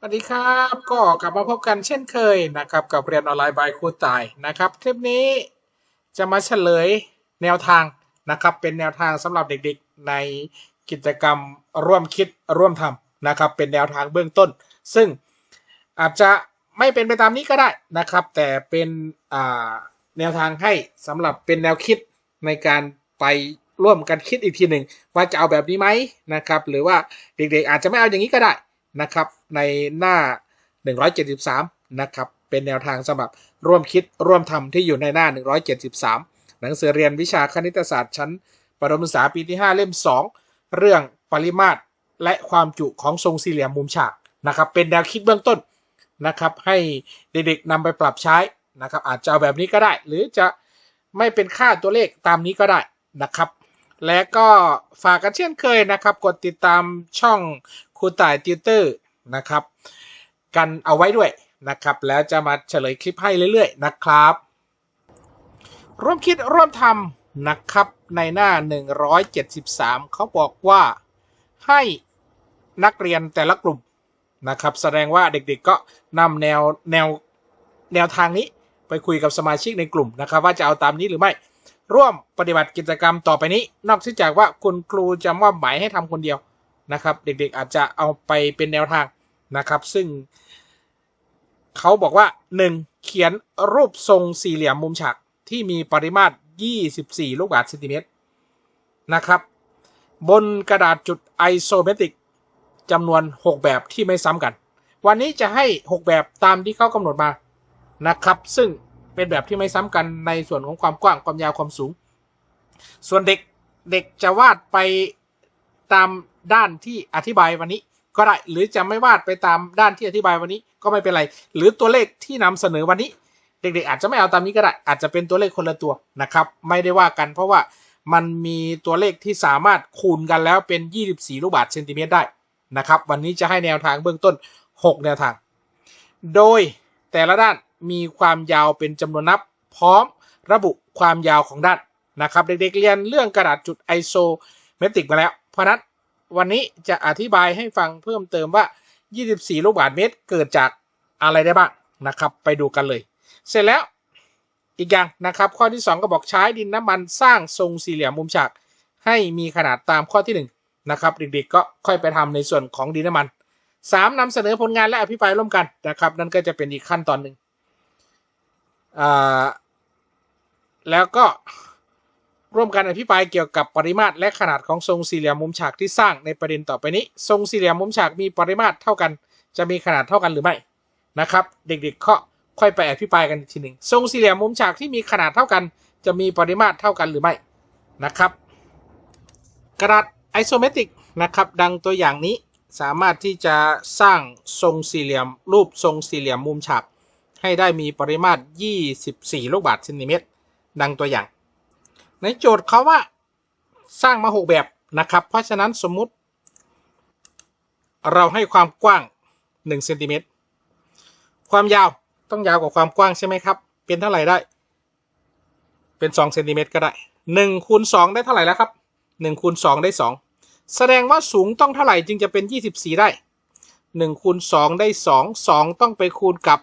สวัสดีครับก็กลับมาพบกันเช่นเคยนะครับ กับเรียนออนไลน์บายครูต่ายนะครับคลิปนี้จะมาเฉลยแนวทางนะครับ เป็นแนวทางสำหรับเด็กๆในกิจกรรมร่วมคิดร่วมทำนะครับ เป็นแนวทางเบื้องต้น ซึ่งอาจจะไม่เป็นไปตามนี้ก็ได้นะครับ แต่เป็นแนวทางให้สำหรับเป็นแนวคิดในการไปร่วมกันคิดอีกทีหนึ่งว่าจะเอาแบบนี้ไหมนะครับ หรือว่าเด็กๆอาจจะไม่เอาอย่างนี้ก็ได้นะครับ ในหน้า 173 นะครับ เป็นแนวทางสำหรับร่วมคิดร่วมทำที่อยู่ในหน้า 173 หนังสือเรียนวิชาคณิตศาสตร์ชั้นประถมศึกษาปีที่ 5 เล่ม 2 เรื่องปริมาตรและความจุของทรงสี่เหลี่ยมมุมฉากนะครับเป็นแนวคิดเบื้องต้นนะครับ ให้เด็กๆนำไปปรับใช้นะครับ อาจจะเอาแบบนี้ก็ได้ หรือจะไม่เป็นค่าตัวเลขตามนี้ก็ได้นะครับ และก็ฝากกันเช่นเคยนะครับ กดติดตามช่องครูต่ายติวเตอร์ นะครับ กันเอาไว้ด้วยนะครับ แล้วจะมาเฉลยคลิปให้เรื่อยๆนะครับ ร่วมคิดร่วมทำนะครับในหน้า 173 เขาบอกว่าให้นักเรียนแต่ละกลุ่มนะครับ แสดงว่าเด็กๆก็นำแนวแนวแนวทางนี้ไปคุยกับสมาชิกในกลุ่มนะครับ ว่าจะเอาตามนี้หรือไม่ร่วมปฏิบัติกิจกรรมต่อไปนี้ นอกจากว่าคุณครูจะมอบหมายให้ทำคนเดียวนะครับ เด็กๆอาจจะเอาไปเป็นแนวทาง นะครับ ซึ่งเขาบอกว่า 1. เขียนรูปทรงสี่เหลี่ยมมุมฉากที่มีปริมาตร 24 ลูกบาศก์เซนติเมตรนะครับ บนกระดาษจุดไอโซเมตริกจำนวน 6 แบบที่ไม่ซ้ำกัน วันนี้จะให้ 6 แบบตามที่เขากำหนดมานะครับ ซึ่งเป็นแบบที่ไม่ซ้ำกันในส่วนของความกว้างความยาวความสูง ส่วนเด็กเด็กจะวาดไปตามด้านที่อธิบายวันนี้ ก็ได้ หรือจะไม่วาดไปตามด้านที่อธิบายวันนี้ก็ไม่เป็นไร หรือตัวเลขที่นำเสนอวันนี้ เด็กๆ อาจจะไม่เอาตามนี้ก็ได้ อาจจะเป็นตัวเลขคนละตัวนะครับ ไม่ได้ว่ากันเพราะว่ามันมีตัวเลขที่สามารถคูณกันแล้วเป็น 24 ลูกบาศก์เซนติเมตรได้นะครับ วันนี้จะให้แนวทางเบื้องต้น 6 แนวทาง โดยแต่ละด้านมีความยาวเป็นจำนวนนับ พร้อมระบุความยาวของด้านนะครับ เด็กๆเรียนเรื่องกระดาษจุดไอโซเมตริกมาแล้ว เพราะนั้น วันนี้จะอธิบายให้ฟังเพิ่มเติมว่า 24 ลูกบาศก์เมตรเกิดจากอะไรได้บ้างนะครับ ไปดูกันเลย เสร็จแล้วอีกอย่างนะครับ ข้อที่ 2 ก็บอกใช้ดินน้ำมันสร้างทรงสี่เหลี่ยมมุมฉากให้มีขนาดตามข้อที่1นะครับเด็กๆก็ค่อยไปทำในส่วนของดินน้ำมัน 3นำเสนอผลงานและอภิปรายร่วมกันนะครับ นั่นก็จะเป็นอีกขั้นตอนหนึ่งแล้วก็ ร่วมกันอภิปรายเกี่ยวกับปริมาตรและขนาดของทรงสี่เหลี่ยมมุมฉากที่สร้างในประเด็นต่อไปนี้ ทรงสี่เหลี่ยมมุมฉากมีปริมาตรเท่ากัน จะมีขนาดเท่ากันหรือไม่นะครับ เด็กๆก็ค่อยไปอภิปรายกันอีกทีหนึ่งทรงสี่เหลี่ยมมุมฉากที่มีขนาดเท่ากัน จะมีปริมาตรเท่ากันหรือไม่นะครับ กระดาษไอโซเมตริกนะครับ ดังตัวอย่างนี้สามารถที่จะสร้างทรงสี่เหลี่ยม รูปทรงสี่เหลี่ยมมุมฉากให้ได้มีปริมาตร 24 ลูกบาศก์เซนติเมตร ดังตัวอย่าง ในโจทย์เขาว่าสร้างมา6แบบนะครับ เพราะฉะนั้นสมมุติ เราให้ความกว้าง1เซนติเมตรความยาวต้องยาวกว่าความกว้างใช่ไหมครับ เป็นเท่าไหร่ได้ เป็น2เซนติเมตรก็ได้1คูณ2ได้เท่าไหร่แล้วครับ1คูณ2ได้ 2 แสดงว่าสูงต้องเท่าไหร่จึงจะเป็น 24 ได้1คูณ2ได้ 2 2 ต้องไปคูณกับ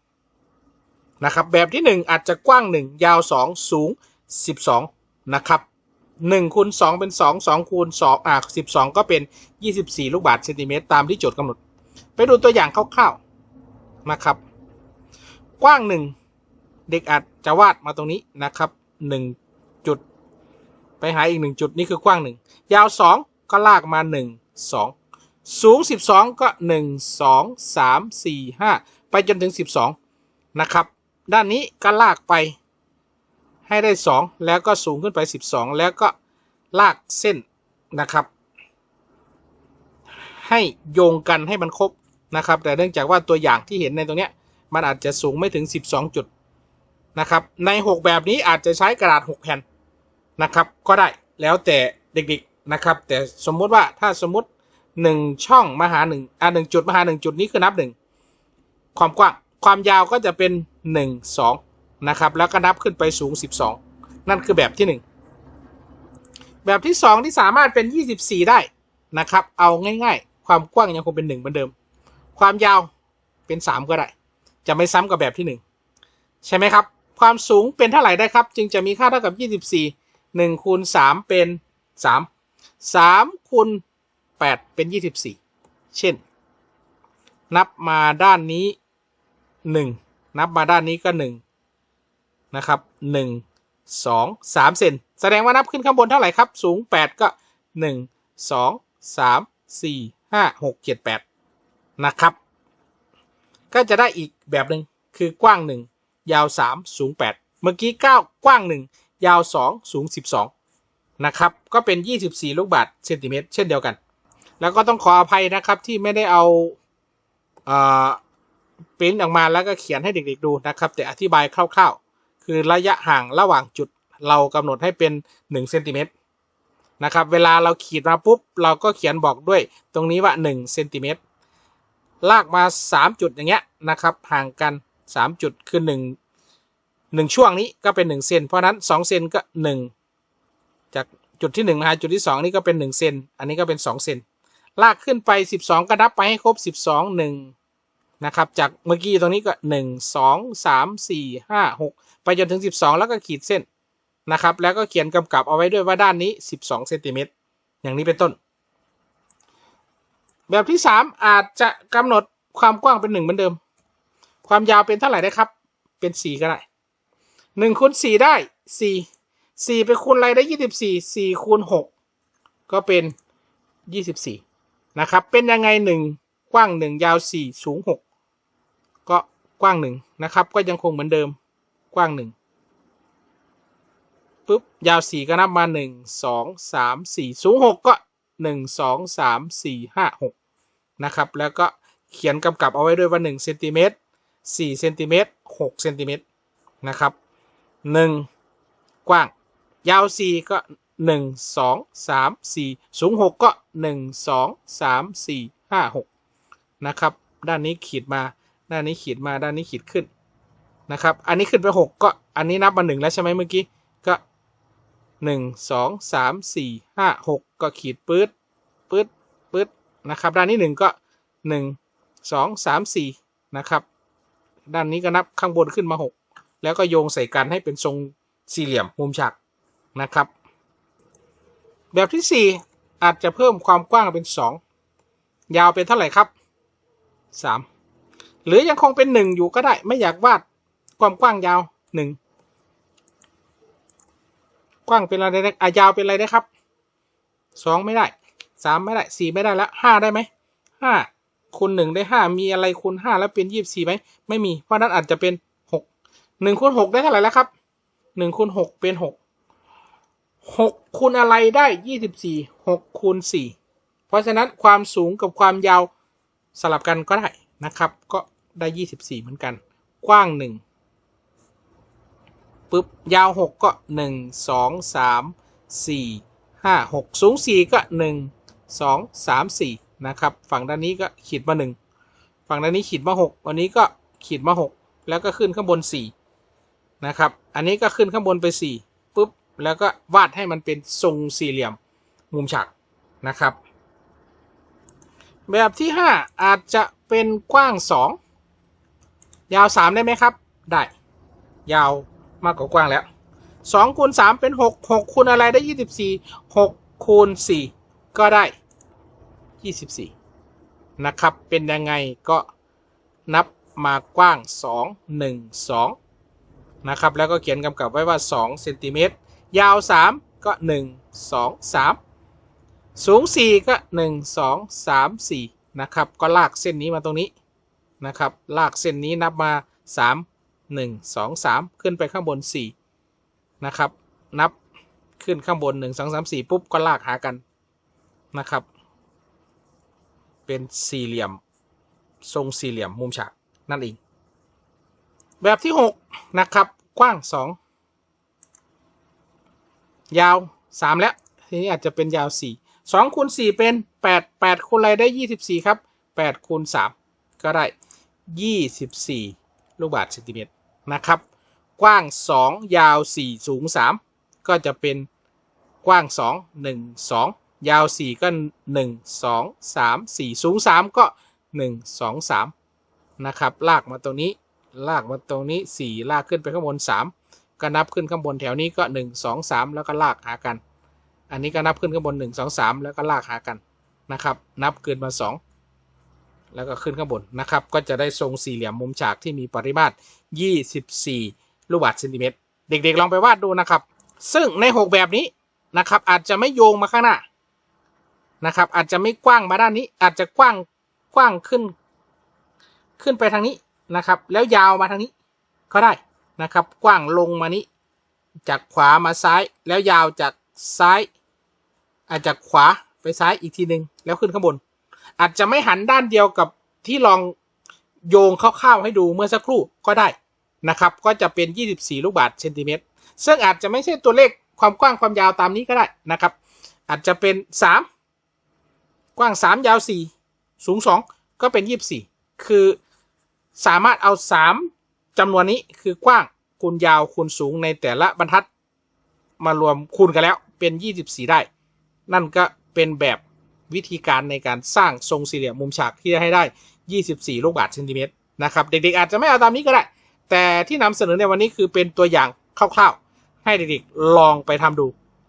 12นะครับแบบที่ 1 อาจจะกว้าง 1 ยาว 2 สูง 12 นะครับ1คูณ2เป็น 2 2คูณ2อ่า12 ก็เป็น 24 ลูกบาศก์เซนติเมตรตามที่โจทย์กำหนด ไปดูตัวอย่างคร่าวๆนะครับ กว้าง 1 เด็กอาจจะวาดมาตรงนี้นะครับ 1 จุด ไปหาอีก 1 จุดนี่คือกว้าง 1 ยาว 2 ก็ลากมา 1 2 สูง 12 ก็ 1 2 3 4 5 ไปจนถึง 12 นะครับ ด้านนี้ก็ลากไป ให้ได้ 2 แล้วก็สูงขึ้นไป 12 แล้วก็ลากเส้นนะครับ ให้โยงกันให้มันครบนะครับ แต่เนื่องจากว่าตัวอย่างที่เห็นในตรงเนี้ยมันอาจจะสูงไม่ถึง 12 จุดนะครับ ใน 6 แบบนี้อาจจะใช้กระดาษ 6 แผ่นนะครับ ก็ได้แล้วแต่เด็กๆนะครับ แต่สมมุติว่าถ้าสมมุติ 1 ช่องมาหา1อ่า1จุดมาหา 1 จุดนี้คือนับ 1 ความกว้างความยาวก็จะเป็น 1 2 นะครับ แล้วก็นับขึ้นไปสูง 12 นั่นคือแบบที่ 1 แบบที่ 2 ที่สามารถเป็น 24 ได้นะครับ เอาง่ายๆ ความกว้างยังคงเป็น 1 เหมือนเดิม ความยาวเป็นสามก็ได้ จะไม่ซ้ำกับแบบที่หนึ่งใช่ไหมครับ ความสูงเป็นเท่าไหร่ได้ครับ จึงจะมีค่าเท่ากับยี่สิบสี่หนึ่งคูณสามเป็นสามสามคูณแปดเป็นยี่สิบสี่เช่น นับมาด้านนี้หนึ่งนับมาด้านนี้ก็ห นะครับหนึ่งสองสามเซนแสดงว่านับขึ้นข้างบนเท่าไหร่ครับ สูงแปดก็หนึ่งสองสามสี่ห้าหกเจ็ดแปดนะครับ ก็จะได้อีกแบบหนึ่งคือกว้างหนึ่งยาวสามสูงแปดเมื่อกี้เก้ากว้างหนึ่งยาวสองสูงสิบสองนะครับ ก็เป็นยี่สิบสี่ลูกบาศก์เซนติเมตรเช่นเดียวกัน แล้วก็ต้องขออภัยนะครับที่ไม่ได้เอาเอ่อปริ้นออกมาแล้วก็เขียนให้เด็กๆดูนะครับ แต่อธิบายคร่าวๆ คือระยะห่างระหว่างจุดเรากำหนดให้เป็น1เซนติเมตรนะครับเวลาเราขีดมาปุ๊บ เราก็เขียนบอกด้วยตรงนี้ว่า1เซนติเมตรลากมา 3 จุดอย่างเงี้ยนะครับห่างกัน 3 จุดคือ 1 1 ช่วงนี้ก็เป็น1เซนเพราะนั้น2เซนก็ 1 จากจุดที่1มาหาจุดที่ 2 นี่ก็เป็น1เซนอันนี้ก็เป็น2เซนลากขึ้นไป 12 ก็นับไปให้ครบ 12 1 นะครับ จากเมื่อกี้ตรงนี้ก็ 1 2 3 4 5 6 ไปจนถึง 12 แล้วก็ขีดเส้นนะครับ แล้วก็เขียนกำกับเอาไว้ด้วยว่าด้านนี้ 12เซนติเมตรอย่างนี้เป็นต้น แบบที่ 3 อาจจะกำหนดความกว้างเป็น 1 เหมือนเดิม ความยาวเป็นเท่าไหร่ได้ครับ เป็น 4 ก็ได้1คูณ4ได้ 4 4 ไปคูณอะไรได้ 24 4คูณ6ก็เป็น 24 นะครับ เป็นยังไง 1 กว้าง 1 ยาว 4 สูง6 ก็กว้าง1นะครับ ก็ยังคงเหมือนเดิมกว้าง1ปุ๊บยาว4ก็นับมา1 2 3 4สูง6ก็1 2 3 4 5 6นะครับ แล้วก็เขียนกำกับเอาไว้ด้วยว่า1เซนติเมตร4เซนติเมตร6เซนติเมตรนะครับ1กว้าง ยาว4ก็1 2 3 4สูง6ก็1 2 3 4 5 6นะครับ ด้านนี้ขีดมา ด้านนี้ขีดมาด้านนี้ขีดขึ้นนะครับ อันนี้ขึ้นไป 6 ก็อันนี้นับมา1แล้วใช่ไหมเมื่อกี้ ก็ 1 2 3 4 5 6 ก็ขีดปื๊ดปื๊ดปื๊ดนะครับ ด้านนี้ 1 ก็ 1 2 3 4 นะครับ ด้านนี้ก็นับข้างบนขึ้นมา 6 แล้วก็โยงใส่กันให้เป็นทรงสี่เหลี่ยมมุมฉากนะครับ แบบที่ 4 อาจจะเพิ่มความกว้างเป็น 2 ยาวเป็นเท่าไหร่ครับ 3 หรือยังคงเป็น1อยู่ก็ได้ ไม่อยากวาดความกว้างยาว1กว้างเป็นอะไรได้อะยาวเป็นอะไรได้ครับ2ไม่ได้3ไม่ได้4ไม่ได้แล้ว5ได้ไหม5คูณ1ได้5มีอะไรคูณ5แล้วเป็น24ไหมไม่มีเพราะนั้นอาจจะเป็น6 1คูณ6ได้เท่าไหร่แล้วครับ1คูณ6เป็น6 6คูณอะไรได้24 6คูณ4เพราะฉะนั้นความสูงกับความยาวสลับกันก็ได้นะครับ ก็ ได้24เหมือนกัน กว้าง1ปุ๊บ ยาว6ก็1 2 3 4 5 6สูง4ก็1 2 3 4นะครับ ฝั่งด้านนี้ก็ขีดมา1ฝั่งด้านนี้ขีดมา6วันนี้ก็ขีดมา6แล้วก็ขึ้นข้างบน4นะครับ อันนี้ก็ขึ้นข้างบนไป4ปุ๊บ แล้วก็วาดให้มันเป็นทรงสี่เหลี่ยมมุมฉากนะครับ แบบที่ 5 อาจจะเป็นกว้าง 2 ยาว3ได้ไหมครับ ได้ ยาวมากกว่ากว้างแล้ว2คูณ3เป็น6 6คูณอะไรได้24 6คูณ4ก็ได้24นะครับ เป็นยังไงก็นับมากว้าง2 1 2นะครับ แล้วก็เขียนกำกับไว้ว่า2เซนติเมตรยาว3ก็1 2 3สูง4ก็1 2 3 4นะครับ ก็ลากเส้นนี้มาตรงนี้ นะครับ ลากเส้นนี้นับมา 3 1 2 3 ขึ้นไปข้างบน 4 นะครับ นับขึ้นข้างบน 1 2 3 4 ปุ๊บ ก็ลากหากันนะครับ เป็นสี่เหลี่ยม ทรงสี่เหลี่ยมมุมฉากนั่นเอง แบบที่ 6 นะครับ กว้าง 2 ยาว 3 แล้ว ทีนี้อาจจะเป็นยาว 4 2คูณ4เป็น 8 8คูณอะไรได้ 24 ครับ8คูณ3ก็ได้ 24 ลูกบาศก์เซนติเมตรนะครับ กว้าง 2 ยาว 4 สูง 3 ก็จะเป็นกว้าง 2 1 2 ยาว 4 ก็ 1 2 3 4 สูง 3 ก็หนึ่งสองสามนะครับ ลากมาตรงนี้ ลากมาตรงนี้สี่ลากขึ้นไปข้างบนสามก็นับขึ้นข้างบนแถวนี้ก็หนึ่งสองสามแล้วก็ลากหากัน อันนี้ก็นับขึ้นข้างบนหนึ่งสองสามแล้วก็ลากหากันนะครับ นับเกินมาสอง แล้วก็ขึ้นข้างบนนะครับ ก็จะได้ทรงสี่เหลี่ยมมุมฉากที่มีปริมาตร 24 ลูกบาศก์เซนติเมตร เด็กๆ ลองไปวาดดูนะครับ ซึ่งใน 6 แบบนี้นะครับ อาจจะไม่โยงมาข้างหน้านะครับ อาจจะไม่กว้างมาด้านนี้ อาจจะกว้างกว้างขึ้น ขึ้นไปทางนี้นะครับ แล้วยาวมาทางนี้ก็ได้นะครับ กว้างลงมานี้ จากขวามาซ้าย แล้วยาวจากซ้าย อาจจะขวาไปซ้ายอีกทีหนึ่งแล้วขึ้นข้างบน อาจจะไม่หันด้านเดียวกับที่ลองโยงคร่าวๆให้ดูเมื่อสักครู่ก็ได้นะครับ ก็จะเป็น 24 ลูกบาศก์เซนติเมตร ซึ่งอาจจะไม่ใช่ตัวเลขความกว้างความยาวตามนี้ก็ได้นะครับ อาจจะเป็น 3 กว้าง 3 ยาว 4 สูง 2 ก็เป็น 24 คือสามารถเอา 3จำนวนนี้คือกว้างคูณยาวคูณสูงในแต่ละบรรทัด มารวมคูณกันแล้วเป็น 24 ได้ นั่นก็เป็นแบบ วิธีการในการสร้างทรงสี่เหลี่ยมมุมฉากที่จะให้ได้ 24 ลูกบาศก์เซนติเมตรนะครับ เด็กๆ อาจจะไม่เอาตามนี้ก็ได้ แต่ที่นำเสนอในวันนี้คือเป็นตัวอย่างคร่าวๆ ให้เด็กๆ ลองไปทำดู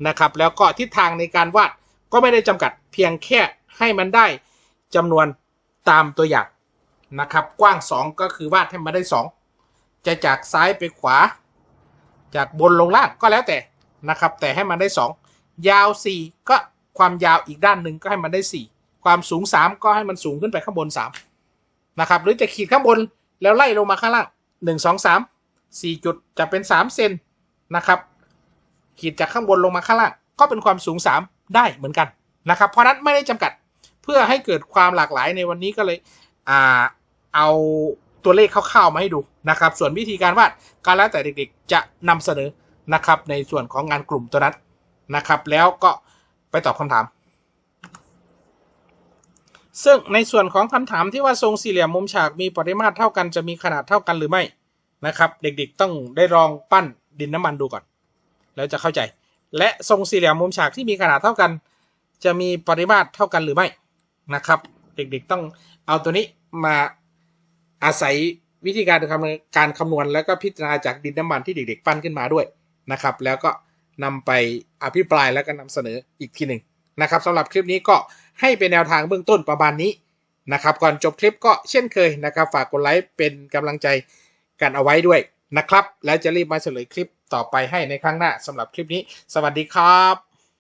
นะครับ แล้วก็ทิศทางในการวาดก็ไม่ได้จำกัดเพียงแค่ให้มันได้จำนวนตามตัวอย่างนะครับ กว้าง 2 ก็คือวาดให้มันได้ 2 จะจากซ้ายไปขวา จากบนลงล่างก็แล้วแต่นะครับ แต่ให้มันได้ 2 ยาว 4 ก็ ความยาวอีกด้านหนึ่งก็ให้มันได้ 4 ความสูง 3 ก็ให้มันสูงขึ้นไปข้างบน 3 นะครับ หรือจะขีดข้างบนแล้วไล่ลงมาข้างล่าง 1 2 3 4 จุดจะเป็น 3 เซนนะครับ ขีดจากข้างบนลงมาข้างล่าง ก็เป็นความสูง 3 ได้เหมือนกันนะครับ เพราะนั้นไม่ได้จำกัดเพื่อให้เกิดความหลากหลายในวันนี้ก็เลยอ่าเอาตัวเลขคร่าวๆมาให้ดูนะครับ ส่วนวิธีการวาดก็แล้วแต่เด็กๆจะนำเสนอนะครับ ในส่วนของงานกลุ่มตัวนั้นนะครับ แล้วก็ ไปตอบคำถาม ซึ่งในส่วนของคำถามที่ว่าทรงสี่เหลี่ยมมุมฉากมีปริมาตรเท่ากันจะมีขนาดเท่ากันหรือไม่นะครับ เด็กๆต้องได้ลองปั้นดินน้ำมันดูก่อน แล้วจะเข้าใจ และทรงสี่เหลี่ยมมุมฉากที่มีขนาดเท่ากัน จะมีปริมาตรเท่ากันหรือไม่นะครับ เด็กๆต้องเอาตัวนี้มาอาศัยวิธีการการคำนวณแล้วก็พิจารณาจากดินน้ำมันที่เด็กๆ ปั้นขึ้นมาด้วยนะครับ แล้วก็ นำไปอภิปรายแล้วก็นำเสนออีกทีหนึ่งนะครับสำหรับคลิปนี้ก็ให้เป็นแนวทางเบื้องต้นประมาณนี้นะครับ ก่อนจบคลิปก็เช่นเคยนะครับ ฝากกดไลค์เป็นกำลังใจกันเอาไว้ด้วยนะครับ แล้วจะรีบมาเฉลยคลิปต่อไปให้ในครั้งหน้าสำหรับคลิปนี้ สวัสดีครับ